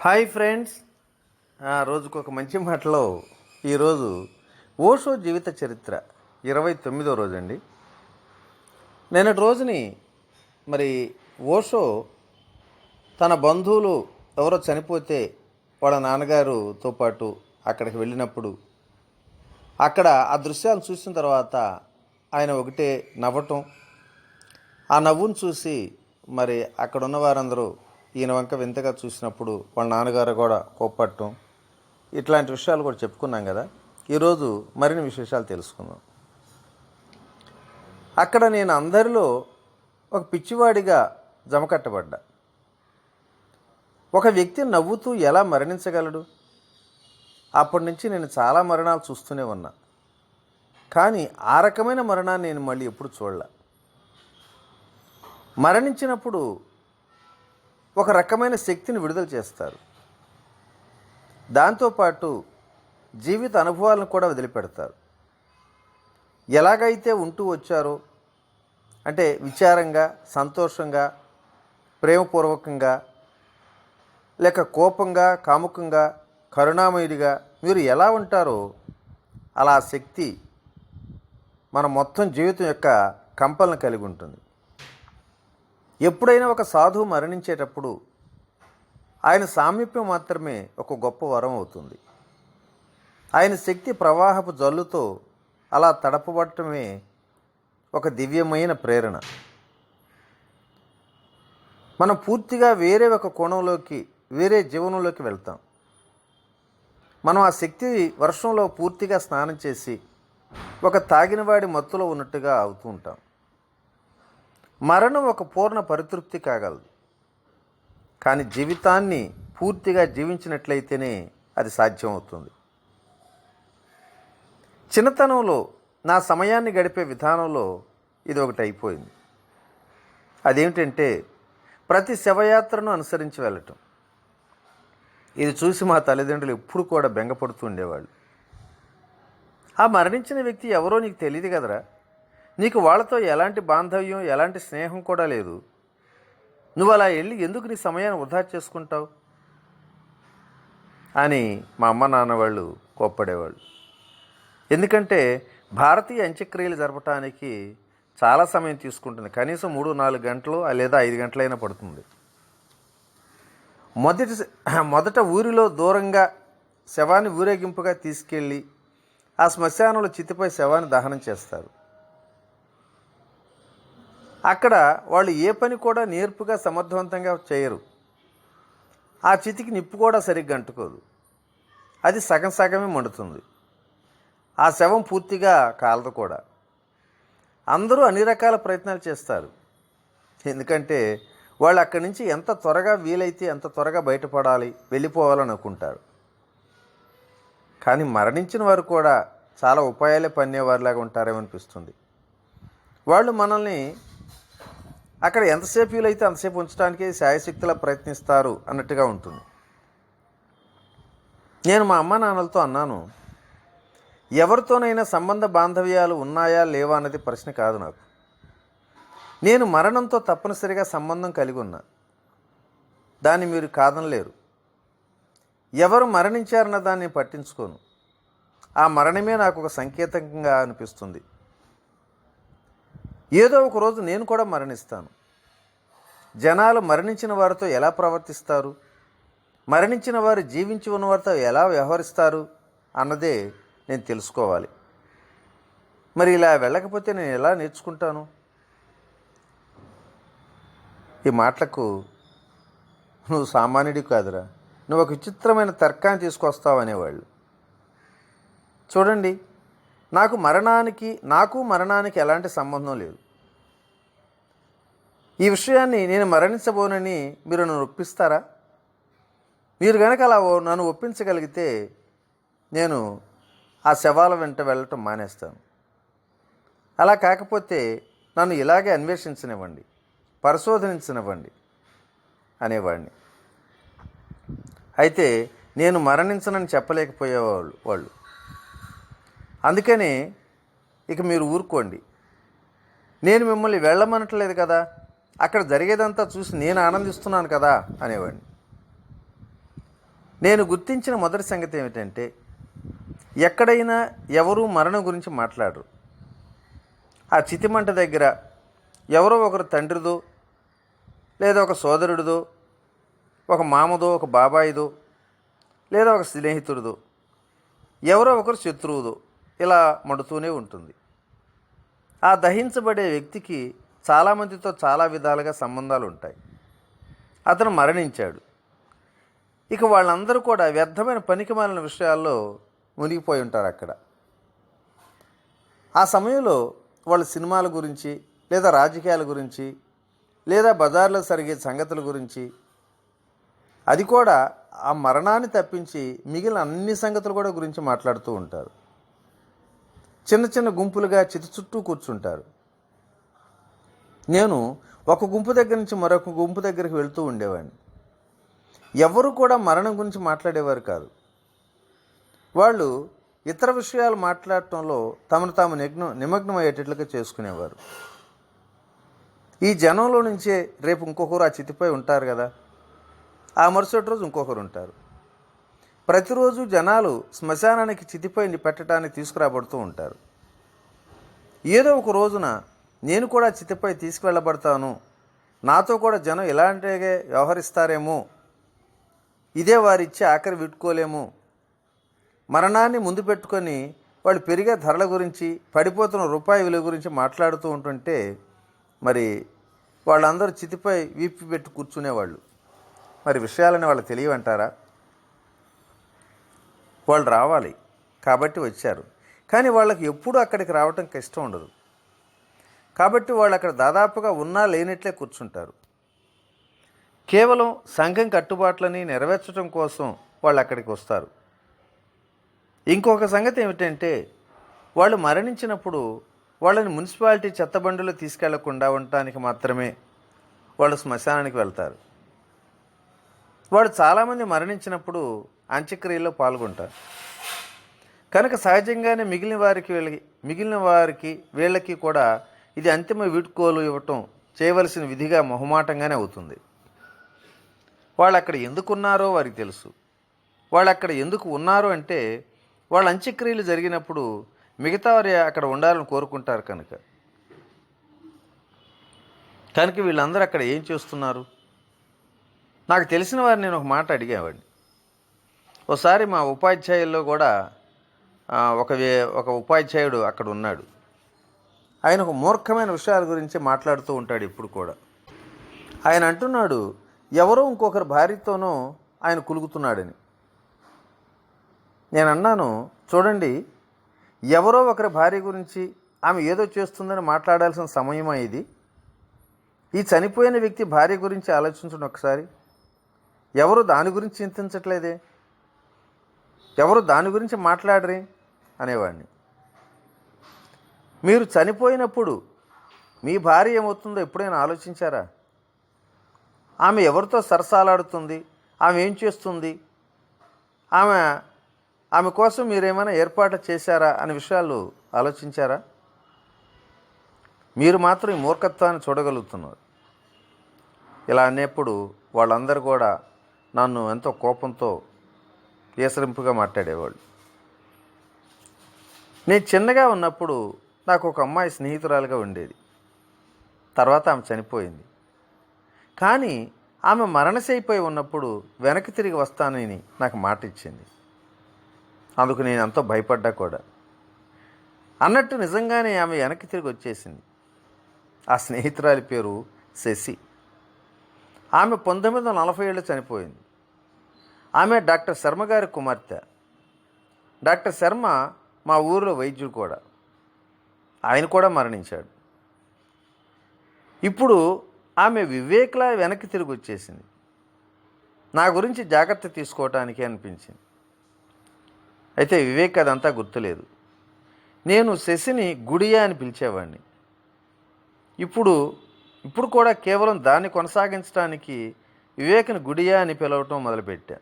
Hi friends. రోజుకు ఒక మంచి మాటలో ఈరోజు ఓషో జీవిత చరిత్ర ఇరవై తొమ్మిదో రోజు అండి నిన్నటి రోజుని మరి ఓషో తన బంధువులు ఎవరో చనిపోతే వాళ్ళ నాన్నగారుతో పాటు అక్కడికి వెళ్ళినప్పుడు అక్కడ ఆ దృశ్యాలను చూసిన తర్వాత ఆయన ఒకటే నవ్వటం. ఆ నవ్వును చూసి మరి అక్కడ ఉన్న వారందరూ ఈయన వంక వింతగా చూసినప్పుడు వాళ్ళ నాన్నగారు కూడా కోప్పట్టం ఇట్లాంటి విషయాలు కూడా చెప్పుకున్నాం కదా. ఈరోజు మరిన్ని విశేషాలు తెలుసుకుందాం. అక్కడ నేను అందరిలో ఒక పిచ్చివాడిగా జమకట్టబడ్డా. ఒక వ్యక్తి నవ్వుతూ ఎలా మరణించగలడు? అప్పటి నుంచి నేను చాలా మరణాలు చూస్తూనే ఉన్నా. కానీ ఆ రకమైన మరణాన్ని నేను మళ్ళీ ఎప్పుడు చూడలే. మరణించినప్పుడు ఒక రకమైన శక్తిని విడుదల చేస్తారు. దాంతోపాటు జీవిత అనుభవాలను కూడా వదిలిపెడతారు. ఎలాగైతే ఉంటూ వచ్చారో అంటే విచారంగా సంతోషంగా ప్రేమపూర్వకంగా లేక కోపంగా కాముకంగా కరుణామయుడిగా మీరు ఎలా ఉంటారో అలా ఆ శక్తి మన మొత్తం జీవితం యొక్క కంపలను కలిగి ఉంటుంది. ఎప్పుడైనా ఒక సాధువు మరణించేటప్పుడు ఆయన సామీప్యం మాత్రమే ఒక గొప్ప వరం అవుతుంది. ఆయన శక్తి ప్రవాహపు జల్లుతో అలా తడపబడటమే ఒక దివ్యమైన ప్రేరణ. మనం పూర్తిగా వేరే ఒక కోణంలోకి వేరే జీవనంలోకి వెళ్తాం. మనం ఆ శక్తి వర్షంలో పూర్తిగా స్నానం చేసి ఒక తాగినవాడి మత్తులో ఉన్నట్టుగా అవుతూ ఉంటాం. మరణం ఒక పూర్ణ పరితృప్తి కాగలదు. కానీ జీవితాన్ని పూర్తిగా జీవించినట్లయితేనే అది సాధ్యమవుతుంది. చిన్నతనంలో నా సమయాన్ని గడిపే విధానంలో ఇది ఒకటి అయిపోయింది. అదేమిటంటే ప్రతి శవయాత్రను అనుసరించి వెళ్ళటం. ఇది చూసి మా తల్లిదండ్రులు ఎప్పుడు కూడా బెంగపడుతూ ఉండేవాళ్ళు. ఆ మరణించిన వ్యక్తి ఎవరో నీకు తెలియదు కదరా? నీకు వాళ్ళతో ఎలాంటి బాంధవ్యం ఎలాంటి స్నేహం కూడా లేదు. నువ్వు అలా వెళ్ళి ఎందుకు నీ సమయాన్ని వృధా చేసుకుంటావు? అని మా అమ్మ నాన్న వాళ్ళు కోప్పడేవాళ్ళు. ఎందుకంటే భారతీయ అంత్యక్రియలు జరపటానికి చాలా సమయం తీసుకుంటుంది. కనీసం మూడు నాలుగు గంటలు లేదా ఐదు గంటలైనా పడుతుంది. మొదటి మొదట ఊరిలో దూరంగా శవాన్ని ఊరేగింపుగా తీసుకెళ్ళి ఆ శ్మశానంలో చితిపై శవాన్ని దహనం చేస్తారు. అక్కడ వాళ్ళు ఏ పని కూడా నేర్పుగా సమర్థవంతంగా చేయరు. ఆ చితికి నిప్పు కూడా సరిగ్గా అంటుకోదు. అది సగం సగమే మండుతుంది. ఆ శవం పూర్తిగా కాలదు కూడా. అందరూ అన్ని రకాల ప్రయత్నాలు చేస్తారు. ఎందుకంటే వాళ్ళు అక్కడి నుంచి ఎంత త్వరగా వీలైతే ఎంత త్వరగా బయటపడాలి వెళ్ళిపోవాలని అనుకుంటారు కానీ మరణించిన వారు కూడా చాలా ఉపాయాలే పన్నేవారిలాగా ఉంటారేమనిపిస్తుంది. వాళ్ళు మనల్ని అక్కడ ఎంతసేపు వీలైతే అంతసేపు ఉంచడానికి శాయశక్తిలా ప్రయత్నిస్తారు అన్నట్టుగా ఉంటుంది. నేను మా అమ్మ నాన్నలతో అన్నాను ఎవరితోనైనా సంబంధ బాంధవ్యాలు ఉన్నాయా లేవా అన్నది ప్రశ్న కాదు నాకు. నేను మరణంతో తప్పనిసరిగా సంబంధం కలిగి ఉన్నా. దాన్ని మీరు కాదనలేరు. ఎవరు మరణించారన్న దాన్ని పట్టించుకోను. ఆ మరణమే నాకు ఒక సంకేతంగా అనిపిస్తుంది. ఏదో ఒక రోజు నేను కూడా మరణిస్తాను. జనాలు మరణించిన వారితో ఎలా ప్రవర్తిస్తారు? మరణించిన వారు జీవించి ఉన్న వారితో ఎలా వ్యవహరిస్తారు అన్నదే నేను తెలుసుకోవాలి. మరి ఇలా వెళ్ళకపోతే నేను ఎలా నేర్చుకుంటాను? ఈ మాటలకు నువ్వు సామాన్యుడి కాదురా. నువ్వు ఒక విచిత్రమైన తర్కాన్ని తీసుకొస్తావు అనేవాళ్ళు చూడండి నాకు మరణానికి నాకు మరణానికి ఎలాంటి సంబంధం లేదు. ఈ విషయాన్ని నేను మరణించబోనని మీరు నన్ను ఒప్పిస్తారా? మీరు కనుక అలా ఓ- నన్ను ఒప్పించగలిగితే నేను ఆ శవాల వెంట వెళ్ళటం మానేస్తాను. అలా కాకపోతే నన్ను ఇలాగే అన్వేషించనివ్వండి పరిశోధించనివ్వండి అనేవాడిని. అయితే నేను మరణించనని చెప్పలేకపోయేవాళ్ళు వాళ్ళు. అందుకనే ఇక మీరు ఊరుకోండి. నేను మిమ్మల్ని వెళ్ళమనట్లేదు కదా. అక్కడ జరిగేదంతా చూసి నేను ఆనందిస్తున్నాను కదా అనేవాడిని. నేను గుర్తించిన మొదటి సంగతి ఏమిటంటే ఎక్కడైనా ఎవరు మరణం గురించి మాట్లాడరు. ఆ చితిమంట దగ్గర ఎవరో ఒకరు తండ్రిదో లేదా ఒక సోదరుడిదో ఒక మామదో ఒక బాబాయిదో లేదా ఒక స్నేహితుడిదో ఎవరో ఒకరు శత్రువుదో ఇలా మండుతూనే ఉంటుంది. ఆ దహించబడే వ్యక్తికి చాలామందితో చాలా విధాలుగా సంబంధాలు ఉంటాయి. అతను మరణించాడు. ఇక వాళ్ళందరూ కూడా వ్యర్థమైన పనికిమాలిన విషయాల్లో మునిగిపోయి ఉంటారు అక్కడ. ఆ సమయంలో వాళ్ళు సినిమాల గురించి లేదా రాజకీయాల గురించి లేదా బజార్లో జరిగే సంగతుల గురించి అది కూడా ఆ మరణాన్ని తప్పించి మిగిలిన అన్ని సంగతులు కూడా గురించి మాట్లాడుతూ ఉంటారు. చిన్న చిన్న గుంపులుగా చితి చుట్టూ కూర్చుంటారు. నేను ఒక గుంపు దగ్గర నుంచి మరొక గుంపు దగ్గరికి వెళ్తూ ఉండేవాడిని. ఎవరు కూడా మరణం గురించి మాట్లాడేవారు కాదు. వాళ్ళు ఇతర విషయాలు మాట్లాడటంలో తమను తాము నిగ్నం నిమగ్నమయ్యేటట్లుగా చేసుకునేవారు. ఈ జనంలో నుంచే రేపు ఇంకొకరు ఆ చితిపై ఉంటారు కదా. ఆ మరుసటి రోజు ఇంకొకరు ఉంటారు. ప్రతిరోజు జనాలు శ్మశానానికి చితిపై పెట్టడానికి తీసుకురాబడుతూ ఉంటారు. ఏదో ఒక రోజున నేను కూడా చితిపై తీసుకువెళ్ళబడతాను. నాతో కూడా జనం ఇలాంటిగా వ్యవహరిస్తారేమో. ఇదే వారిచ్చే ఆఖరి విట్టుకోలేము మరణాన్ని ముందు పెట్టుకొని వాళ్ళు పెరిగే ధరల గురించి పడిపోతున్న రూపాయి విలువ గురించి మాట్లాడుతూ ఉంటుంటే మరి వాళ్ళందరూ చితిపై వీపి పెట్టి కూర్చునేవాళ్ళు. మరి విషయాలని వాళ్ళు తెలియవంటారా? వాళ్ళు రావాలి కాబట్టి వచ్చారు. కానీ వాళ్ళకి ఎప్పుడూ అక్కడికి రావటం కష్టం ఉండదు. కాబట్టి వాళ్ళు అక్కడ దాదాపుగా ఉన్నా లేనట్లే కూర్చుంటారు. కేవలం సంఘం కట్టుబాట్లని నెరవేర్చడం కోసం వాళ్ళు అక్కడికి వస్తారు. ఇంకొక సంగతి ఏమిటంటే వాళ్ళు మరణించినప్పుడు వాళ్ళని మున్సిపాలిటీ చెత్తబండిలో తీసుకెళ్ళకుండా ఉండటానికి మాత్రమే వాళ్ళు శ్మశానానికి వెళ్తారు. వాళ్ళు చాలామంది మరణించినప్పుడు అంత్యక్రియల్లో పాల్గొంటారు. కనుక సహజంగానే మిగిలిన వారికి వీళ్ళకి మిగిలిన వారికి వీళ్ళకి కూడా ఇది అంతిమ వీడ్కోలు ఇవ్వటం చేయవలసిన విధిగా మొహమాటంగానే అవుతుంది. వాళ్ళు అక్కడ ఎందుకున్నారో వారికి తెలుసు. వాళ్ళు అక్కడ ఎందుకు ఉన్నారు అంటే వాళ్ళ అంత్యక్రియలు జరిగినప్పుడు మిగతా వారు అక్కడ ఉండాలని కోరుకుంటారు కనుక. కనుక వీళ్ళందరూ అక్కడ ఏం చేస్తున్నారు? నాకు తెలిసిన వారిని నేను ఒక మాట అడిగేవాడిని ఒకసారి మా ఉపాధ్యాయుల్లో కూడా ఒక వే- ఒక ఉపాధ్యాయుడు అక్కడ ఉన్నాడు. ఆయన ఒక మూర్ఖమైన విషయాల గురించి మాట్లాడుతూ ఉంటాడు ఇప్పుడు కూడా. ఆయన అంటున్నాడు ఎవరో ఇంకొకరి భార్యతోనో ఆయన కులుగుతున్నాడని. నేను అన్నాను చూడండి ఎవరో ఒకరి భార్య గురించి ఆమె ఏదో చేస్తుందని మాట్లాడాల్సిన సమయమా ఇది? ఈ చనిపోయిన వ్యక్తి భార్య గురించి ఆలోచించండి ఒకసారి. ఎవరు దాని గురించి చింతించట్లేదే? ఎవరు దాని గురించి మాట్లాడరే? అనేవాడిని. మీరు చనిపోయినప్పుడు మీ భార్య ఏమవుతుందో ఎప్పుడైనా ఆలోచించారా? ఆమె ఎవరితో సరసాలాడుతుంది? ఆమె ఏం చేస్తుంది? ఆమె ఆమె కోసం మీరేమైనా ఏర్పాటు చేశారా అనే విషయాలు ఆలోచించారా? మీరు మాత్రం ఈ మూర్ఖత్వాన్ని చూడగలుగుతున్నారు. ఇలా అనేప్పుడు వాళ్ళందరూ కూడా నన్ను ఎంతో కోపంతో ఏసరింపుగా మాట్లాడేవాళ్ళు. నేను చిన్నగా ఉన్నప్పుడు నాకు ఒక అమ్మాయి స్నేహితురాలుగా ఉండేది. తర్వాత ఆమె చనిపోయింది. కానీ ఆమె మరణశైపోయి ఉన్నప్పుడు వెనక్కి తిరిగి వస్తానని నాకు మాట ఇచ్చింది. అందుకు నేను ఎంతో భయపడ్డా కూడా. అన్నట్టు నిజంగానే ఆమె వెనక్కి తిరిగి వచ్చేసింది. ఆ స్నేహితురాలి పేరు శశి. ఆమె పంతొమ్మిది వందల నలభై ఏళ్ళు చనిపోయింది. ఆమె డాక్టర్ శర్మ గారి కుమార్తె. డాక్టర్ శర్మ మా ఊరిలో వైద్యుడు కూడా. ఆయన కూడా మరణించాడు. ఇప్పుడు ఆమె వివేక్లా వెనక్కి తిరిగి వచ్చేసింది. నా గురించి జాగ్రత్త తీసుకోవటానికి అనిపించింది. అయితే వివేక్ అదంతా గుర్తులేదు. నేను శశిని గుడియా అని పిలిచేవాడిని ఇప్పుడు ఇప్పుడు కూడా కేవలం దాన్ని కొనసాగించడానికి వివేక్ని గుడియా అని పిలవటం మొదలుపెట్టా.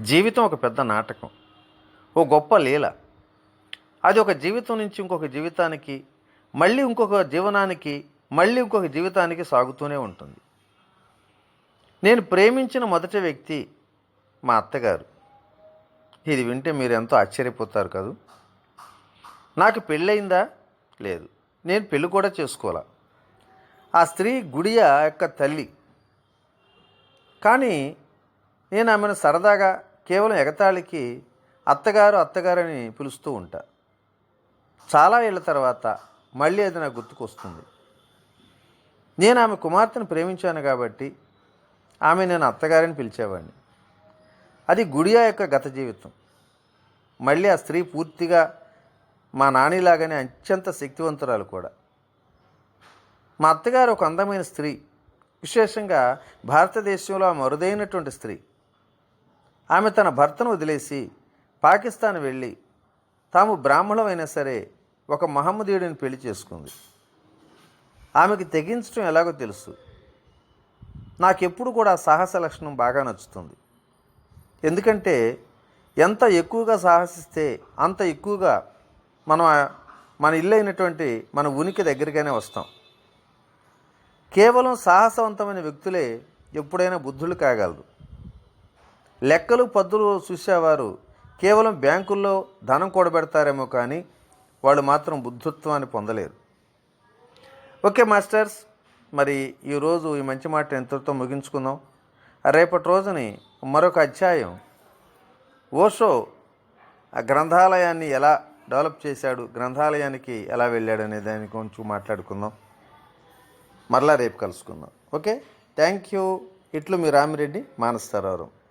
జీవితం ఒక పెద్ద నాటకం ఓ గొప్ప లీల. అది ఒక జీవితం నుంచి ఇంకొక జీవితానికి మళ్ళీ ఇంకొక జీవనానికి మళ్ళీ ఇంకొక జీవితానికి సాగుతూనే ఉంటుంది. నేను ప్రేమించిన మొదటి వ్యక్తి మా అత్తగారు. ఇది వింటే మీరు ఎంతో ఆశ్చర్యపోతారు కదూ? నాకు పెళ్ళయిందా? లేదు. నేను పెళ్ళి కూడా చేసుకోవాలా? ఆ స్త్రీ గుడియ యొక్క తల్లి. కానీ నేను ఆమెను సరదాగా కేవలం ఎగతాళికి అత్తగారు అత్తగారని పిలుస్తూ ఉంటా. చాలా ఏళ్ళ తర్వాత మళ్ళీ అది నాకు గుర్తుకొస్తుంది. నేను ఆమె కుమార్తెను ప్రేమించాను కాబట్టి ఆమె నేను అత్తగారిని పిలిచేవాడిని. అది గుడియా యొక్క గత జీవితం. మళ్ళీ ఆ స్త్రీ పూర్తిగా మా నానిలాగానే అత్యంత శక్తివంతురాలు కూడా. మా అత్తగారు ఒక అందమైన స్త్రీ. విశేషంగా భారతదేశంలో ఆమె అరుదైనటువంటి స్త్రీ. ఆమె తన భర్తను వదిలేసి పాకిస్తాన్ వెళ్ళి తాము బ్రాహ్మణమైనా సరే ఒక మహమ్మదీయుడిని పెళ్ళి చేసుకుంది. ఆమెకి తెగించడం ఎలాగో తెలుసు. నాకెప్పుడు కూడా సాహస లక్షణం బాగా నచ్చుతుంది. ఎందుకంటే ఎంత ఎక్కువగా సాహసిస్తే అంత ఎక్కువగా మనం మన ఇల్లు అయినటువంటి మన ఉనికి దగ్గరికైనా వస్తాం. కేవలం సాహసవంతమైన వ్యక్తులే ఎప్పుడైనా బుద్ధులు కాగలరు. లెక్కలు పద్దులు చూసేవారు. కేవలం బ్యాంకుల్లో ధనం కూడబెడతారేమో కానీ వాళ్ళు మాత్రం బుద్ధుత్వాన్ని పొందలేరు. ఓకే మాస్టర్స్ మరి ఈరోజు ఈ మంచి మాట ఎంతటితో ముగించుకుందాం. రేపటి రోజుని మరొక అధ్యాయం. ఓషో ఆ గ్రంథాలయాన్ని ఎలా డెవలప్ చేశాడు గ్రంథాలయానికి ఎలా వెళ్ళాడు అనే దాని కొంచెం మాట్లాడుకుందాం. మరలా రేపు కలుసుకుందాం. ఓకే? థ్యాంక్ యూ ఇట్లు మీ రామిరెడ్డి మానస్తారావు